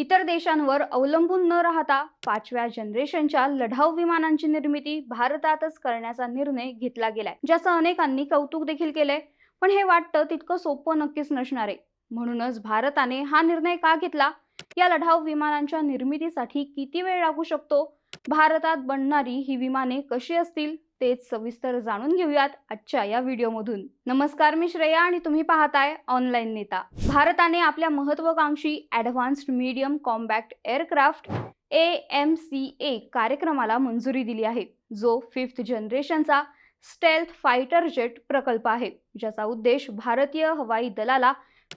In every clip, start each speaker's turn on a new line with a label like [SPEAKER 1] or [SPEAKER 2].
[SPEAKER 1] इतर देशांवर अवलंबून न राहता पाचव्या जनरेशनच्या लढाऊ विमानांची निर्मिती भारतातच करण्याचा निर्णय घेतला गेलाय ज्याचं अनेकांनी कौतुक देखील केलंय. पण हे वाटतं तितकं सोपं नक्कीच नसणार आहे. म्हणूनच भारताने हा निर्णय का घेतला? या लढाऊ विमानांच्या निर्मितीसाठी किती वेळ लागू शकतो? भारतात बनणारी ही विमाने कशी असतील? तेच सविस्तर जाणून घेऊयात आजच्या या व्हिडिओमधून. नमस्कार मी श्रेया आणि तुम्ही पाहताय ऑनलाईन नेता. भारताने आपल्या महत्वाकांक्षी advanced medium combat aircraft A M C A कार्यक्रमाला मंजुरी दिली आहे. जो फिफ्थ जनरेशनचा स्टेल्थ फायटर जेट प्रकल्प आहे ज्याचा उद्देश भारतीय हवाई दलाला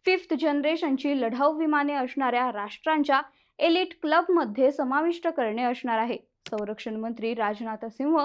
[SPEAKER 1] फिफ्थ जनरेशनची लढाऊ विमाने असणाऱ्या राष्ट्रांच्या एलिट क्लबमध्ये समाविष्ट करणे असणार आहे. संरक्षण मंत्री राजनाथ सिंह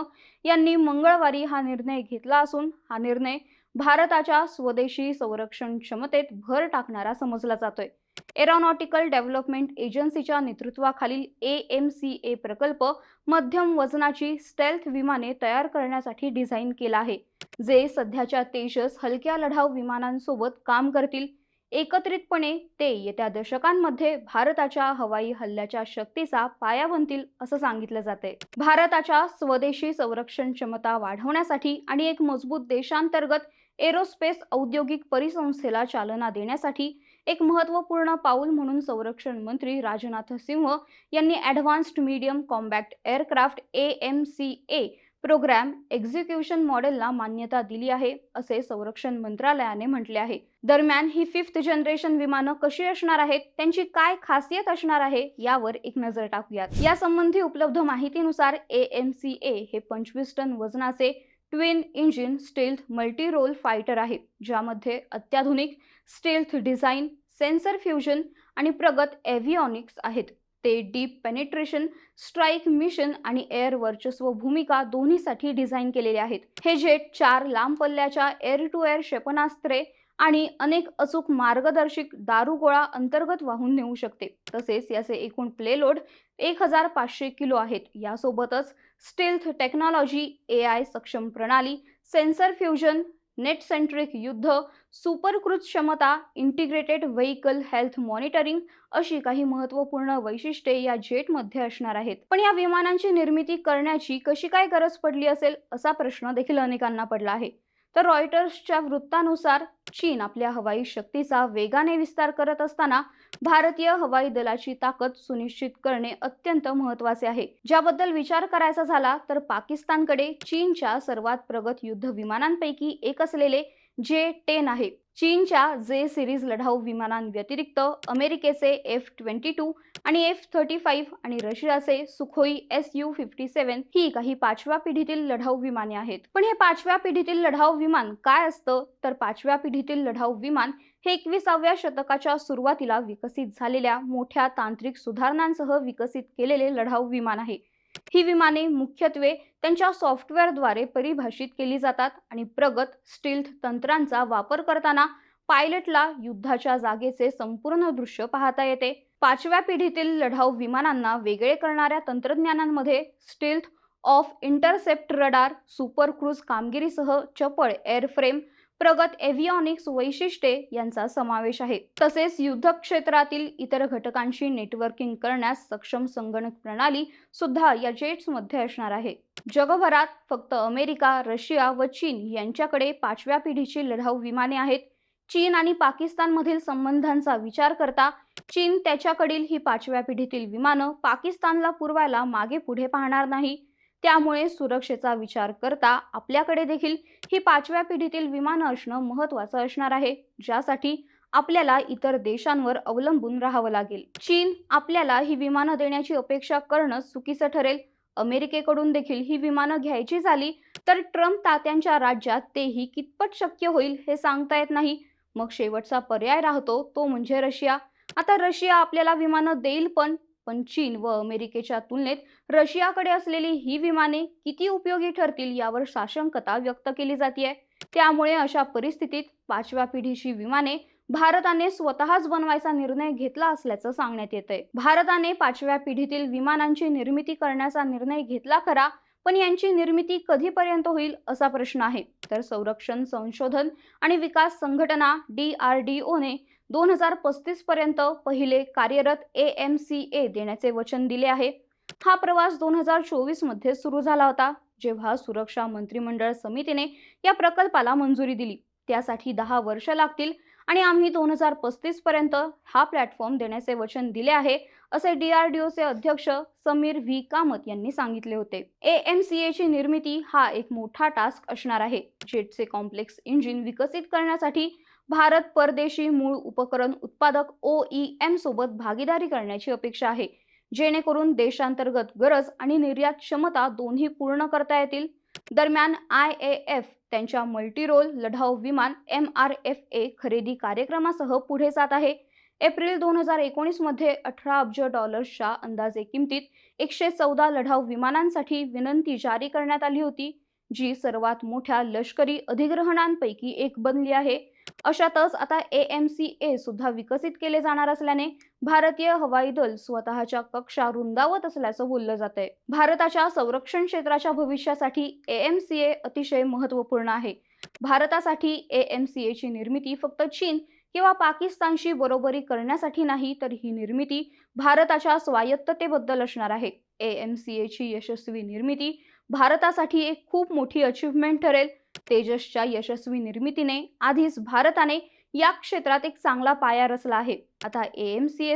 [SPEAKER 1] यांनी मंगळवारी हा निर्णय घेतला असून हा निर्णय भारताच्या स्वदेशी संरक्षण क्षमतेत भर टाकणारा समजला जातोय. एरोनॉटिकल डेव्हलपमेंट एजन्सीच्या नेतृत्वाखालील ए एम सी ए प्रकल्प मध्यम वजनाची स्टेल्थ विमाने तयार करण्यासाठी डिझाईन केला आहे जे सध्याच्या तेजस हलक्या लढाऊ विमानांसोबत काम करतील एकत्रितपणे ते येत्या दशकांमध्ये भारताच्या हवाई हल्ल्याच्या शक्तीचा पाया बनतील असं सांगितलं जाते भारताच्या स्वदेशी संरक्षण क्षमता वाढवण्यासाठी आणि एक मजबूत देशांतर्गत एरोस्पेस औद्योगिक परिसंस्थेला चालना देण्यासाठी एक महत्त्वपूर्ण पाऊल म्हणून संरक्षण मंत्री राजनाथ सिंह यांनी advanced medium combat aircraft A M C A programme execution मॉडेलला मान्यता दिली आहे असे संरक्षण मंत्रालयाने म्हटले आहे. दरम्यान ही फिफ्थ जनरेशन विमानं कशी असणार आहेत त्यांची काय खासियत असणार आहे यावर एक नजर टाकूयात. यासंबंधी उपलब्ध माहितीनुसार ए एम सी ए हे पंचवीस टन वजनाचे twin engine stealth multi role fighter आहे ज्यामध्ये अत्याधुनिक स्टेल्थ डिझाईन सेन्सर फ्युजन आणि प्रगत एव्हिओनिक्स आहेत. ते डीप पेनेट्रेशन स्ट्राईक मिशन आणि एअर वर्चस्व भूमिका दोन्हीसाठी डिझाईन केलेले आहेत. हे जेट चार लांब पल्ल्याच्या एअर टू एअर क्षेपणास्त्रे आणि अनेक अचूक मार्गदर्शक दारुगोळा अंतर्गत वाहून नेऊ शकते. तसेच याचे एकूण प्लेलोड एक हजार पाचशे किलो आहेत. यासोबतच स्टेल्थ टेक्नॉलॉजी ए आय सक्षम प्रणाली सेन्सर फ्युजन नेट सेंट्रिक युद्ध सुपरकृत क्षमता इंटिग्रेटेड व्हेकल हेल्थ मॉनिटरिंग अशी काही महत्त्वपूर्ण वैशिष्ट्ये या जेटमध्ये असणार आहेत. पण या विमानांची निर्मिती करण्याची कशी काय गरज पडली असेल असा प्रश्न देखील अनेकांना पडला आहे. तर रॉयटर्सच्या वृत्तानुसार चीन आपल्या हवाई शक्तीचा वेगाने विस्तार करत असताना भारतीय हवाई दलाची ताकद सुनिश्चित करणे अत्यंत महत्त्वाचे आहे. ज्याबद्दल विचार करायचा झाला तर पाकिस्तानकडे चीनच्या सर्वात प्रगत युद्ध विमानांपैकी एक असलेले जे टेन आहे. चीनच्या जे सिरीज लढाऊ विमानांव्यतिरिक्त अमेरिकेचे एफ ट्वेंटी टू आणि एफ थर्टी फाईव्ह आणि रशियाचे Sukhoi S U fifty seven ही काही पाचव्या पिढीतील लढाऊ विमाने आहेत. पण हे पाचव्या पिढीतील लढाऊ विमान काय असतं? तर पाचव्या पिढीतील लढाऊ विमान हे एकविसाव्या शतकाच्या सुरुवातीला विकसित झालेल्या मोठ्या तांत्रिक सुधारणांसह विकसित केलेले लढाऊ विमान आहे. ही विमाने मुख्यत्वे त्यांच्या सॉफ्टवेअरद्वारे परिभाषित केली जातात आणि प्रगत स्टील्थ तंत्रांचा वापर करताना पायलटला युद्धाच्या जागेचे संपूर्ण दृश्य पाहता येते. पाचव्या पिढीतील लढाऊ विमानांना वेगळे करणाऱ्या तंत्रज्ञानांमध्ये stealth of intercept radar super cruise कामगिरीसह चपळ एअरफ्रेम प्रगत एव्हिऑनिक्स वैशिष्ट्ये यांचा समावेश आहे. तसेच युद्ध क्षेत्रातील इतर घटकांशी नेटवर्किंग करण्यास सक्षम संगणक प्रणाली सुद्धा या जेट्समध्ये असणार आहे. जगभरात फक्त अमेरिका रशिया व चीन यांच्याकडे पाचव्या पिढीची लढाऊ विमाने आहेत. चीन आणि पाकिस्तानमधील संबंधांचा विचार करता चीन त्याच्याकडील ही पाचव्या पिढीतील विमानं पाकिस्तानला पुरवायला मागे पुढे पाहणार नाही. त्यामुळे सुरक्षेचा विचार करता आपल्याकडे देखील ही पाचव्या पिढीतील विमानं असणं महत्वाचं असणार आहे ज्यासाठी आपल्याला इतर देशांवर अवलंबून राहावं लागेल. चीन आपल्याला ही विमानं देण्याची अपेक्षा करणं चुकीचं ठरेल. अमेरिकेकडून देखील ही विमानं घ्यायची झाली तर ट्रम्प तात्यांच्या राज्यात तेही कितपत शक्य होईल हे सांगता येत नाही. मग शेवटचा पर्याय राहतो तो म्हणजे रशिया. आता रशिया आपल्याला विमानं देईल पण पण चीन व अमेरिकेच्या तुलनेत रशियाकडे असलेली ही विमाने किती उपयोगी ठरतील यावर साशंकता व्यक्त केली जाते त्यामुळे अशा परिस्थितीत पाचव्या पिढीची विमाने भारताने स्वतःच बनवायचा निर्णय घेतला असल्याचं सांगण्यात येतंय. भारताने पाचव्या पिढीतील विमानांची निर्मिती करण्याचा निर्णय घेतला खरा पण यांची निर्मिती कधीपर्यंत होईल असा प्रश्न आहे. तर संरक्षण संशोधन आणि विकास संघटना डी आर डी ओने दोन हजार पस्तीस पर्यंत पहिले कार्यरत ए एम सी ए देण्याचे वचन दिले आहे. हा प्रवास दोन हजार चोवीसमध्ये सुरू झाला होता जेव्हा सुरक्षा मंत्रिमंडळ समितीने या प्रकल्पाला मंजुरी दिली. त्यासाठी दहा वर्ष लागतील. आणि आम्ही दोन हजार पस्तीस पर्यंत हा प्लॅटफॉर्म देण्याचे वचन दिले आहे असे डीआरडीओचे अध्यक्ष समीर व्ही. कामत यांनी सांगितले होते. ए एम सी एची निर्मिती हा एक मोठा टास्क असणार आहे. जेटचे कॉम्प्लेक्स इंजिन विकसित करण्यासाठी भारत परदेशी मूळ उपकरण उत्पादक ओ ई एम सोबत भागीदारी करण्याची अपेक्षा आहे. जेणेकरून देशांतर्गत गरज आणि निर्यात क्षमता दोन्ही पूर्ण करता येतील. दरम्यान आय ए एफ त्यांच्या मल्टीरोल लढाऊ विमान एम आर एफ ए खरेदी कार्यक्रमासह पुढे जात आहे. एप्रिल दोन हजार एकोणीसमध्ये अठरा अब्ज डॉलर्सच्या अंदाजे किमतीत एकशे चौदा लढाऊ विमानांसाठी विनंती जारी करण्यात आली होती जी सर्वात मोठ्या लष्करी अधिग्रहणांपैकी एक बनली आहे. अशातच आता ए एम सी ए सुद्धा विकसित केले जाणार असल्याने भारतीय हवाई दल स्वतःच्या कक्षा रुंदावत असल्याचं बोललं जात आहे भारताच्या संरक्षण क्षेत्राच्या भविष्यासाठी ए एम सी ए अतिशय महत्त्वपूर्ण आहे. भारतासाठी ए एम सी एची निर्मिती फक्त चीन किंवा पाकिस्तानशी बरोबरी करण्यासाठी नाही तर ही निर्मिती भारताच्या स्वायत्ततेबद्दल असणार आहे. ए एम सी एची यशस्वी निर्मिती भारतासाठी एक खूप मोठी अचीवमेंट ठरेल. तेजसच्या यशस्वी निर्मितीने आधीच भारताने या क्षेत्रात एक चांगला पाया रचला आहे. आता A M C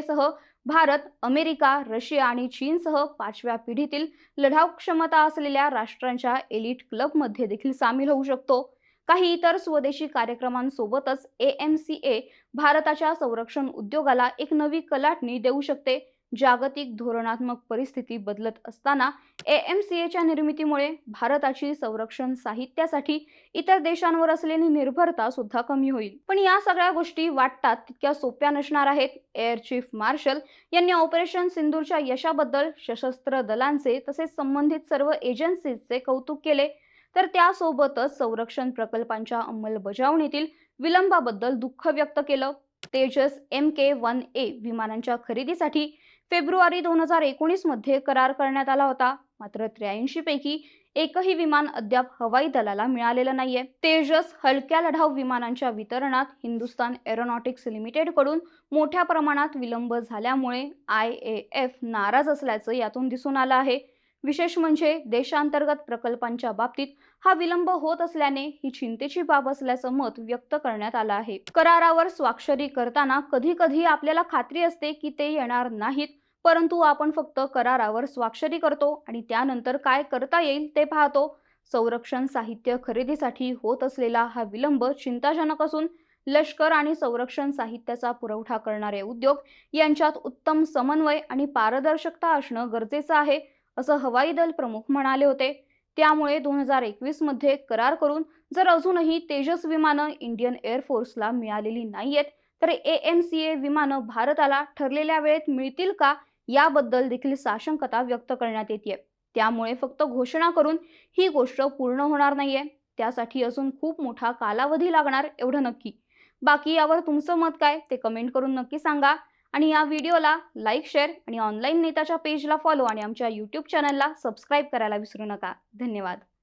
[SPEAKER 1] Bharat America Russia आणि चीनसह पाचव्या पिढीतील लढाऊ क्षमता असलेल्या राष्ट्रांच्या एलिट क्लबमध्ये देखील सामील होऊ शकतो. काही इतर स्वदेशी कार्यक्रमांसोबतच ए एम सी ए भारताच्या संरक्षण उद्योगाला एक नवी कलाटणी देऊ शकते. जागतिक धोरणात्मक परिस्थिती बदलत असताना ए एम सी एच्या निर्मितीमुळे भारताची संरक्षण साहित्यासाठी इतर देशांवर असलेली निर्भरता सुद्धा कमी होईल. पण या सगळ्या गोष्टी वाटतात तितक्या सोप्या नसणार आहेत. एअर चीफ मार्शल यांनी ऑपरेशन सिंदूरच्या यशाबद्दल सशस्त्र दलांचे तसेच संबंधित सर्व एजन्सीजचे कौतुक केले. तर त्यासोबतच संरक्षण प्रकल्पांच्या अंमलबजावणीतील विलंबाबद्दल दुःख व्यक्त केलं. Tejas M K one A विमानांच्या खरेदीसाठी फेब्रुवारी दोन हजार एकोणीसमध्ये करार करण्यात आला होता. मात्र त्र्याऐंशी पैकी एकही विमान अद्याप हवाई दलाला मिळालेलं नाहीये. तेजस हलक्या लढाऊ विमानांच्या वितरणात हिंदुस्तान एरोनॉटिक्स लिमिटेडकडून मोठ्या प्रमाणात विलंब झाल्यामुळे आय ए एफ नाराज असल्याचं यातून दिसून आलं आहे. विशेष म्हणजे देशांतर्गत प्रकल्पांच्या बाबतीत हा विलंब होत असल्याने ही चिंतेची बाब असल्याचं मत व्यक्त करण्यात आलं आहे. करारावर स्वाक्षरी करताना कधी कधी आपल्याला खात्री असते की ते येणार नाहीत परंतु आपण फक्त करारावर स्वाक्षरी करतो आणि त्यानंतर काय करता येईल ते पाहतो. संरक्षण साहित्य खरेदीसाठी होत असलेला हा विलंब चिंताजनक असून लष्कर आणि संरक्षण साहित्याचा पुरवठा करणारे उद्योग यांच्यात उत्तम समन्वय आणि पारदर्शकता असणं गरजेचं आहे. असं हवाई दल प्रमुख म्हणाले होते. त्यामुळे दोन हजार एकवीसमध्ये करार करून जर अजूनही तेजस विमानं इंडियन एअरफोर्सला मिळालेली नाहीयेत तर ए एम सी ए विमानं भारताला ठरलेल्या वेळेत मिळतील का याबद्दल देखील साशंकता व्यक्त करण्यात येते त्यामुळे फक्त घोषणा करून ही गोष्ट पूर्ण होणार नाहीये. त्यासाठी अजून खूप मोठा कालावधी लागणार एवढं नक्की. बाकी यावर तुमचं मत काय? ते कमेंट करून नक्की सांगा. आणि या व्हिडिओला लाईक शेअर आणि ऑनलाईन नेताच्या पेजला फॉलो आणि आमच्या यूट्यूब चॅनलला सबस्क्राईब करायला विसरू नका. धन्यवाद.